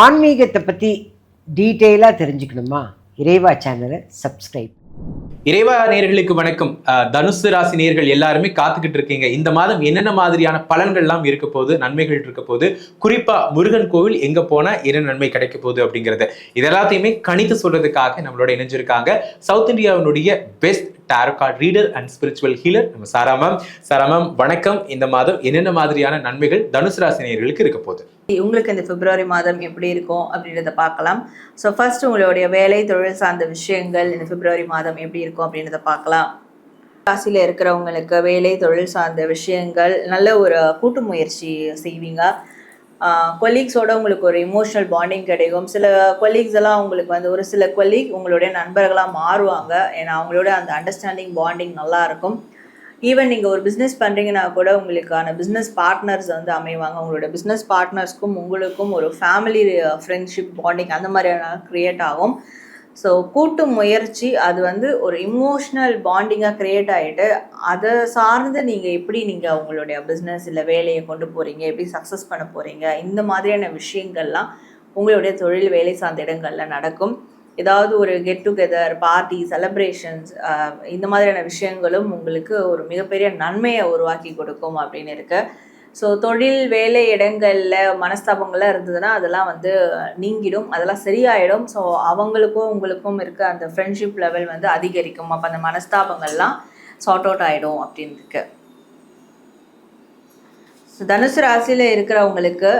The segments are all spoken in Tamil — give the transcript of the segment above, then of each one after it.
ஆன்மீகத்தை பற்றி டீட்டெயிலாக தெரிஞ்சுக்கணுமா? இறைவா சேனலை சப்ஸ்கிரைப். இறைவா நேர்களுக்கு வணக்கம். தனுசு ராசி நேர்கள் எல்லாருமே காத்துக்கிட்டு இருக்கீங்க. இந்த மாதம் என்னென்ன மாதிரியான பலன்கள்லாம் இருக்க போகுது நன்மைகள் இருக்க போகுது? குறிப்பா முருகன் கோவில் எங்க போனா என்ன நன்மை கிடைக்க போகுது அப்படிங்கறது. இதெல்லாத்தையுமே கணித்து சொல்றதுக்காக நம்மளோட இணைஞ்சிருக்காங்க. சவுத் இந்தியாவினுடைய best tarot card reader and spiritual healer நம்ம சாராமம் சாராமம் வணக்கம். இந்த மாதம் என்னென்ன மாதிரியான நன்மைகள் தனுசு ராசி நேர்களுக்கு இருக்க போகுது? உங்களுக்கு இந்த பிப்ரவரி மாதம் எப்படி இருக்கும் அப்படின்றத பார்க்கலாம். ஸோ ஃபர்ஸ்ட் உங்களுடைய வேலை தொழில் சார்ந்த விஷயங்கள் இந்த பிப்ரவரி மாதம் எப்படி இருக்கும் அப்படின்றத பார்க்கலாம். ராசியில் இருக்கிறவங்களுக்கு வேலை தொழில் சார்ந்த விஷயங்கள் நல்ல ஒரு கூட்டு முயற்சி செய்வீங்க. கொலீக்ஸோட உங்களுக்கு ஒரு இமோஷனல் பாண்டிங் கிடைக்கும். சில கொலீக்ஸ் எல்லாம் உங்களுக்கு வந்து ஒரு சில கொலீக் உங்களுடைய நண்பர்களாக மாறுவாங்க. ஏன்னா அவங்களோட அந்த அண்டர்ஸ்டாண்டிங் பாண்டிங் நல்லா இருக்கும். ஈவன் நீங்கள் ஒரு பிஸ்னஸ் பண்ணுறீங்கன்னா கூட உங்களுக்கான பிஸ்னஸ் பார்ட்னர்ஸ் வந்து அமைவாங்க. உங்களோட பிஸ்னஸ் பார்ட்னர்ஸ்க்கும் உங்களுக்கும் ஒரு ஃபேமிலி ஃப்ரெண்ட்ஷிப் பாண்டிங் அந்த மாதிரியான க்ரியேட் ஆகும். ஸோ கூட்டு முயற்சி அது வந்து ஒரு இமோஷ்னல் பாண்டிங்காக க்ரியேட் ஆகிட்டு அதை சார்ந்து நீங்கள் எப்படி நீங்கள் உங்களுடைய பிஸ்னஸ் இல்லை வேலையை கொண்டு போகிறீங்க எப்படி சக்ஸஸ் பண்ண போகிறீங்க இந்த மாதிரியான விஷயங்கள்லாம் உங்களுடைய தொழில் வேலை சார்ந்த இடங்களில் நடக்கும். ஏதாவது ஒரு கெட் டுகெதர் பார்ட்டி செலப்ரேஷன்ஸ் இந்த மாதிரியான விஷயங்களும் உங்களுக்கு ஒரு மிகப்பெரிய நன்மையை உருவாக்கி கொடுக்கும் அப்படின்னு இருக்கு. ஸோ தொழில் வேலை இடங்களில் மனஸ்தாபங்கள்லாம் இருந்ததுன்னா அதெல்லாம் வந்து நீங்கிடும் அதெல்லாம் சரியாயிடும். ஸோ அவங்களுக்கும் உங்களுக்கும் இருக்க அந்த ஃப்ரெண்ட்ஷிப் லெவல் வந்து அதிகரிக்கும். அப்போ அந்த மனஸ்தாபங்கள்லாம் சார்ட் அவுட் ஆகிடும் அப்படின்னு இருக்கு. ஸோ தனுசு ராசியில் இருக்கிறவங்களுக்கு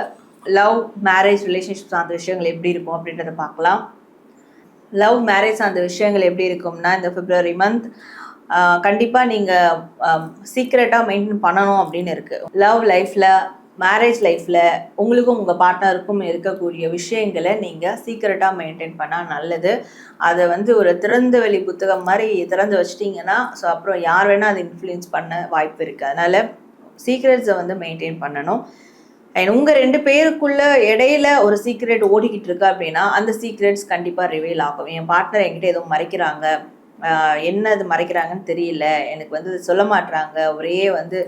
லவ் மேரேஜ் ரிலேஷன்ஷிப் சார்ந்த விஷயங்கள் எப்படி இருக்கும் அப்படின்றத பார்க்கலாம். லவ் மேரேஜ் அந்த விஷயங்கள் எப்படி இருக்கும்னா இந்த பிப்ரவரி மந்த் கண்டிப்பாக நீங்கள் சீக்ரெட்டாக மெயின்டைன் பண்ணணும் அப்படின்னு இருக்குது லவ் லைஃப்பில் மேரேஜ் லைஃப்பில் உங்களுக்கும் உங்கள் பார்ட்னருக்கும் இருக்கக்கூடிய விஷயங்களை நீங்கள் சீக்ரெட்டாக மெயின்டைன் பண்ணால் நல்லது. அதை வந்து ஒரு திறந்த வெளி புத்தகம் மாதிரி திறந்து வச்சிட்டிங்கன்னா ஸோ அப்புறம் யார் வேணால் அதை இன்ஃப்ளூயன்ஸ் பண்ண வாய்ப்பு இருக்குது அதனால் சீக்ரெட்ஸை வந்து மெயின்டைன் பண்ணணும். அண்ட் உங்கள் ரெண்டு பேருக்குள்ள இடையில ஒரு சீக்ரெட் ஓடிக்கிட்டு இருக்கு அப்படின்னா அந்த சீக்ரெட்ஸ் கண்டிப்பாக ரிவீல் ஆகும். என் பார்ட்னர் என்கிட்ட எதுவும் மறைக்கிறாங்க. என்ன அது மறைக்கிறாங்கன்னு தெரியல. எனக்கு வந்து சொல்ல மாட்டுறாங்க ஒரே வந்து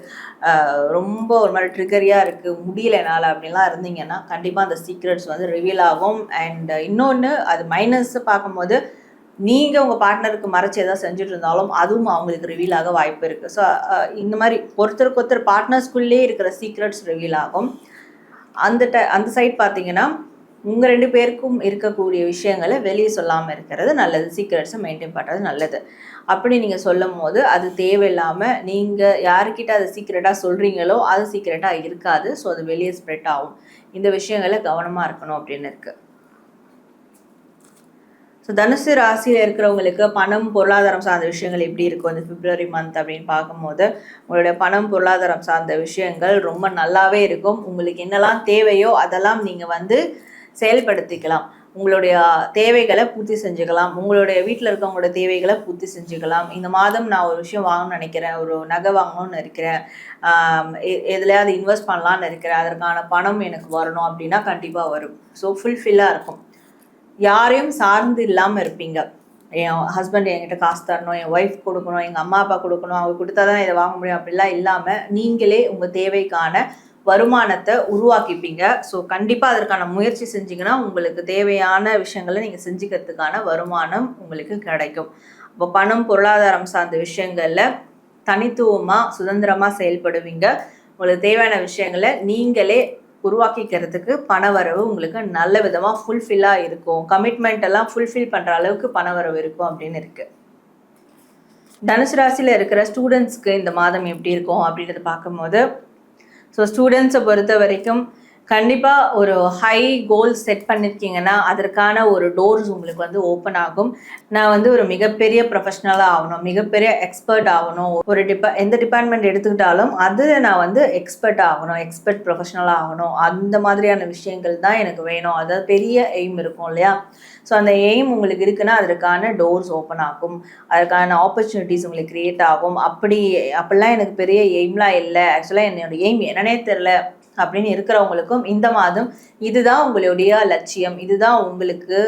ரொம்ப ஒரு மாதிரி ட்ரிகரியாக இருக்குது முடியல என்னால் அப்படின்லாம் இருந்தீங்கன்னா கண்டிப்பாக அந்த சீக்ரெட்ஸ் வந்து ரிவீல் ஆகும். அண்ட் இன்னொன்று அது மைனஸ் பார்க்கும்போது நீங்கள் உங்கள் பார்ட்னருக்கு மறைச்சி எதாவது செஞ்சுட்டு இருந்தாலும் அதுவும் அவங்களுக்கு ரிவீல் ஆக வாய்ப்பு இருக்குது ஸோ இந்த மாதிரி ஒருத்தருக்கு ஒருத்தர் பார்ட்னர்ஸ்குள்ளே இருக்கிற சீக்ரெட்ஸ் ரிவீல் ஆகும். அந்த ட அந்த சைட் பார்த்தீங்கன்னா உங்கள் ரெண்டு பேருக்கும் இருக்கக்கூடிய விஷயங்களை வெளியே சொல்லாமல் இருக்கிறது நல்லது. சீக்ரெட்ஸை மெயின்டைன் பண்ணுறது நல்லது. அப்படி நீங்கள் சொல்லும் போது அது தேவையில்லாமல் நீங்கள் யாருக்கிட்ட அதை சீக்ரெட்டாக சொல்கிறீங்களோ அது சீக்ரெட்டாக இருக்காது. ஸோ அது வெளியே ஸ்ப்ரெட் ஆகும். இந்த விஷயங்களை கவனமாக இருக்கணும் அப்படின்னு இருக்குது ஸோ தனுசு ராசியில் இருக்கிறவங்களுக்கு பணம் பொருளாதாரம் சார்ந்த விஷயங்கள் எப்படி இருக்கும் இந்த பிப்ரவரி மந்த் அப்படின்னு பார்க்கும்போது உங்களுடைய பணம் பொருளாதாரம் சார்ந்த விஷயங்கள் ரொம்ப நல்லாவே இருக்கும். உங்களுக்கு என்னெல்லாம் தேவையோ அதெல்லாம் நீங்கள் வந்து செயல்படுத்திக்கலாம். உங்களுடைய தேவைகளை பூர்த்தி செஞ்சுக்கலாம். உங்களுடைய வீட்டில் இருக்கவங்களோட தேவைகளை பூர்த்தி செஞ்சுக்கலாம். இந்த மாதம் நான் ஒரு விஷயம் வாங்கணும்னு நினைக்கிறேன். ஒரு நகை வாங்கணும்னு இருக்கிறேன் எ- எதுலையாவது இன்வெஸ்ட் பண்ணலாம்னு இருக்கிறேன் அதற்கான பணம் எனக்கு வரணும் அப்படின்னா கண்டிப்பாக வரும். ஸோ ஃபுல்ஃபில்லாக இருக்கும். யாரையும் சார்ந்து இல்லாமல் இருப்பீங்க. என் ஹஸ்பண்ட் என்கிட்ட காசு தரணும் என் ஒய்ஃப் கொடுக்கணும் எங்கள் அம்மா அப்பா கொடுக்கணும் அவங்க கொடுத்தா தான் இதை வாங்க முடியும். அப்படிலாம் இல்லாமல் நீங்களே உங்கள் தேவைக்கான வருமானத்தை உருவாக்கிப்பீங்க. ஸோ கண்டிப்பாக அதற்கான முயற்சி செஞ்சீங்கன்னா உங்களுக்கு தேவையான விஷயங்களை நீங்கள் செஞ்சுக்கிறதுக்கான வருமானம் உங்களுக்கு கிடைக்கும். அப்போ பணம் பொருளாதாரம் சார்ந்த விஷயங்களில் தனித்துவமாக சுதந்திரமாக செயல்படுவீங்க. உங்களுக்கு தேவையான விஷயங்களை நீங்களே உருவாக்கிக்கிறதுக்கு பணவரவு உங்களுக்கு நல்ல விதமாக ஃபுல்ஃபில்லாக இருக்கும். கமிட்மெண்ட் எல்லாம் ஃபுல்ஃபில் பண்ணுற அளவுக்கு பணவரவு இருக்கும் அப்படின்னு இருக்குது தனுசு ராசியில் இருக்கிற ஸ்டூடெண்ட்ஸ்க்கு இந்த மாதம் எப்படி இருக்கும் அப்படின்றத பார்க்கும்போது ஸோ ஸ்டூடெண்ட்ஸை பொறுத்த வரைக்கும் கண்டிப்பாக ஒரு ஹை கோல் செட் பண்ணியிருக்கீங்கன்னா அதற்கான ஒரு டோர்ஸ் உங்களுக்கு வந்து ஓப்பன் ஆகும். நான் வந்து ஒரு மிகப்பெரிய ப்ரொஃபஷ்னலாக ஆகணும் மிகப்பெரிய எக்ஸ்பர்ட் ஆகணும். ஒரு டிபா எந்த டிபார்ட்மெண்ட் எடுத்துக்கிட்டாலும் அது நான் வந்து எக்ஸ்பர்ட் ஆகணும் எக்ஸ்பர்ட் ப்ரொஃபஷ்னலாக ஆகணும். அந்த மாதிரியான விஷயங்கள் தான் எனக்கு வேணும். அதாவது பெரிய எய்ம் இருக்கும் இல்லையா? ஸோ அந்த எய்ம் உங்களுக்கு இருக்குன்னா அதற்கான டோர்ஸ் ஓப்பன் ஆகும். அதற்கான ஆப்பர்ச்சுனிட்டிஸ் உங்களுக்கு கிரியேட் ஆகும். அப்படி அப்படிலாம் எனக்கு பெரிய எய்ம்லாம் இல்லை. ஆக்சுவலாக என்னோட எய்ம் என்னன்னே தெரில. அப்படின்னு இருக்கிறவங்களுக்கும் இந்த மாதம் இதுதான் உங்களுடைய லட்சியம் இதுதான் உங்களுக்கு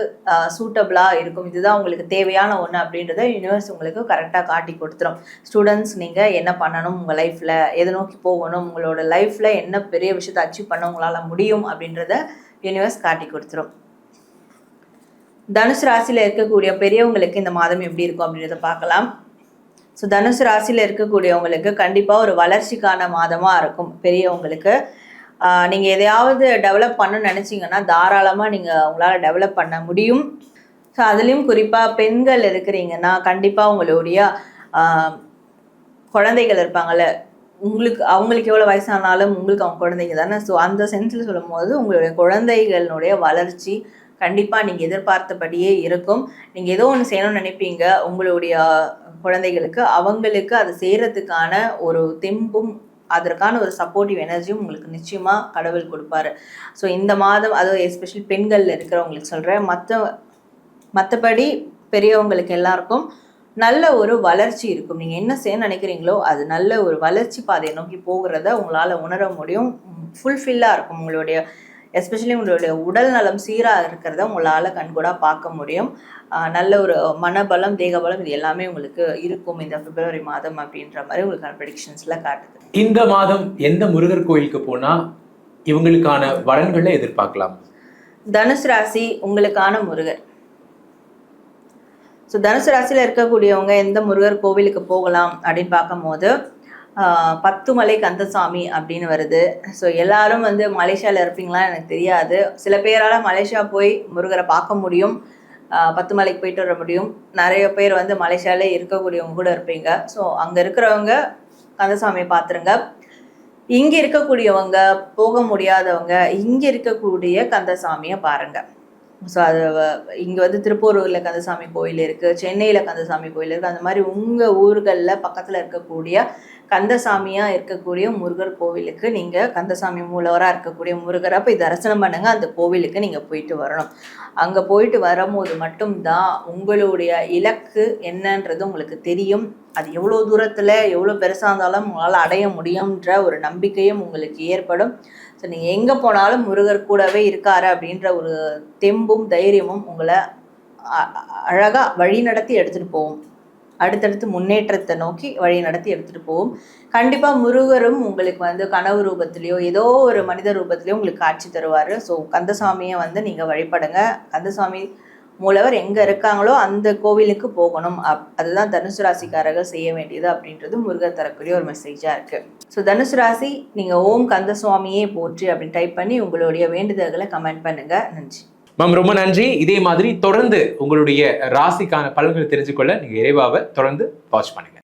சூட்டபிளாக இருக்கும் இதுதான் உங்களுக்கு தேவையான ஒன்று அப்படின்றத யூனிவர்ஸ் உங்களுக்கு கரெக்டாக காட்டி கொடுத்துரும். ஸ்டூடெண்ட்ஸ் நீங்கள் என்ன பண்ணணும் உங்கள் லைஃப்பில் எதை நோக்கி போகணும் உங்களோட லைஃப்பில் என்ன பெரிய விஷயத்தை அச்சீவ் பண்ண உங்களால் முடியும் அப்படின்றத யூனிவர்ஸ் காட்டி கொடுத்துரும். தனுசு ராசியில் இருக்கக்கூடிய பெரியவங்களுக்கு இந்த மாதம் எப்படி இருக்கும் அப்படின்றத பார்க்கலாம். ஸோ தனுசு ராசியில் இருக்கக்கூடியவங்களுக்கு கண்டிப்பாக ஒரு வளர்ச்சிக்கான மாதமாக இருக்கும். பெரியவங்களுக்கு நீங்கள் எதையாவது டெவலப் பண்ணணும்னு நினச்சிங்கன்னா தாராளமாக நீங்கள் உங்களால் டெவலப் பண்ண முடியும். ஸோ அதுலேயும் குறிப்பாக பெண்கள் இருக்கிறீங்கன்னா கண்டிப்பாக உங்களுடைய குழந்தைகள் இருப்பாங்கல்ல உங்களுக்கு அவங்களுக்கு எவ்வளோ வயசானாலும் உங்களுக்கு அவங்க குழந்தைங்க தானே? ஸோ அந்த சென்ஸில் சொல்லும் போது உங்களுடைய குழந்தைகளுடைய வளர்ச்சி கண்டிப்பாக நீங்கள் எதிர்பார்த்தபடியே இருக்கும். நீங்கள் ஏதோ ஒன்று செய்யணும்னு நினைப்பீங்க உங்களுடைய குழந்தைகளுக்கு அவங்களுக்கு அதை செய்கிறதுக்கான ஒரு தெம்பும் அதற்கான ஒரு சப்போர்ட்டிவ் எனர்ஜியும் உங்களுக்கு நிச்சயமாக கடவுள் கொடுப்பாரு. ஸோ இந்த மாதம் அதுவும் எஸ்பெஷலி பெண்களில் இருக்கிறவங்களுக்கு சொல்கிறேன் மற்ற மற்றபடி பெரியவங்களுக்கு எல்லாருக்கும் நல்ல ஒரு வளர்ச்சி இருக்கும். நீங்கள் என்ன செய்ய நினைக்கிறீங்களோ அது நல்ல ஒரு வளர்ச்சி பாதையை நோக்கி போகிறத உங்களால் உணர முடியும். ஃபுல்ஃபில்லாக இருக்கும் உங்களுடைய எஸ்பெஷலி உங்களுடைய உடல் நலம் சீராக இருக்கிறத உங்களால் கண்கூடாக பார்க்க முடியும். நல்ல ஒரு மனபலம் தேகபலம் இது எல்லாமே உங்களுக்கு இருக்கும் இந்த பிப்ரவரி மாதம் அப்படின்ற மாதிரி உங்களுக்கான ப்ரெடிக்ஷன்ஸில் காட்டுது. இந்த மாதம் எந்த முருகர் கோயிலுக்கு போனா இவங்களுக்கான பலன்களை எதிர்பார்க்கலாம்? தனுசு ராசி உங்களுக்கான முருகர். ஸோ தனுசு ராசியில் இருக்கக்கூடியவங்க எந்த முருகர் கோவிலுக்கு போகலாம் அப்படின்னு பார்க்கும்போது பத்து பத்துமலை கந்தசாமி அப்படின்னு வருது. ஸோ எல்லாரும் வந்து மலேசியாவில் இருப்பீங்களா எனக்கு தெரியாது. சில பேரால் மலேசியா போய் முருகரை பார்க்க முடியும். பத்து பத்துமலைக்கு போயிட்டு வர முடியும். நிறைய பேர் வந்து மலேசியாவில் இருக்கக்கூடியவங்க கூட இருப்பீங்க. ஸோ அங்கே இருக்கிறவங்க கந்தசாமியை பார்த்துருங்க. இங்கே இருக்கக்கூடியவங்க போக முடியாதவங்க இங்கே இருக்கக்கூடிய கந்தசாமியை பாருங்கள் ஸோ அது இங்கே வந்து திருப்பூரூரில் கந்தசாமி கோயில் இருக்குது சென்னையில் கந்தசாமி கோயில் இருக்குது அந்த மாதிரி உங்கள் ஊர்களில் பக்கத்தில் இருக்கக்கூடிய கந்தசாமியாக இருக்கக்கூடிய முருகர் கோவிலுக்கு நீங்கள் கந்தசாமி மூலவராக இருக்கக்கூடிய முருகரை போய் தரிசனம் பண்ணுங்கள் அந்த கோவிலுக்கு நீங்கள் போயிட்டு வரணும். அங்கே போயிட்டு வரும்போது மட்டும்தான் உங்களுடைய இலக்கு என்னன்றது உங்களுக்கு தெரியும். அது எவ்வளோ தூரத்தில் எவ்வளோ பெருசாக இருந்தாலும் உங்களால் அடைய முடியுன்ற ஒரு நம்பிக்கையும் உங்களுக்கு ஏற்படும். ஸோ நீங்கள் எங்கே போனாலும் முருகர் கூடவே இருக்காரு அப்படின்ற ஒரு தெம்பும் தைரியமும் உங்களை அழகாக வழி நடத்தி எடுத்துகிட்டு போவோம் அடுத்தடுத்து முன்னேற்றத்தை நோக்கி வழி நடத்தி எடுத்துகிட்டு போவோம் கண்டிப்பாக முருகரும் உங்களுக்கு வந்து கனவு ரூபத்திலையோ ஏதோ ஒரு மனித ரூபத்திலையோ உங்களுக்கு காட்சி தருவார். ஸோ கந்தசாமியை வந்து நீங்கள் வழிபடுங்க. கந்தசாமி மூலவர் எங்கே இருக்காங்களோ அந்த கோவிலுக்கு போகணும். அப் அதுதான் தனுசு ராசிக்காரர்கள் செய்ய வேண்டியது அப்படின்றது முருகர் தரக்கூடிய ஒரு மெசேஜாக இருக்குது ஸோ தனுசு ராசி நீங்கள் ஓம் கந்த சுவாமியே போற்றி அப்படின்னு டைப் பண்ணி உங்களுடைய வேண்டுதல்களை கமெண்ட் பண்ணுங்கள் நன்றி. மேம் ரொம்ப நன்றி. இதே மாதிரி தொடர்ந்து உங்களுடைய ராசிக்கான பலன்களை தெரிஞ்சுக்கொள்ள நீங்க இறைவாவை தொடர்ந்து வாட்ச் பண்ணுங்க.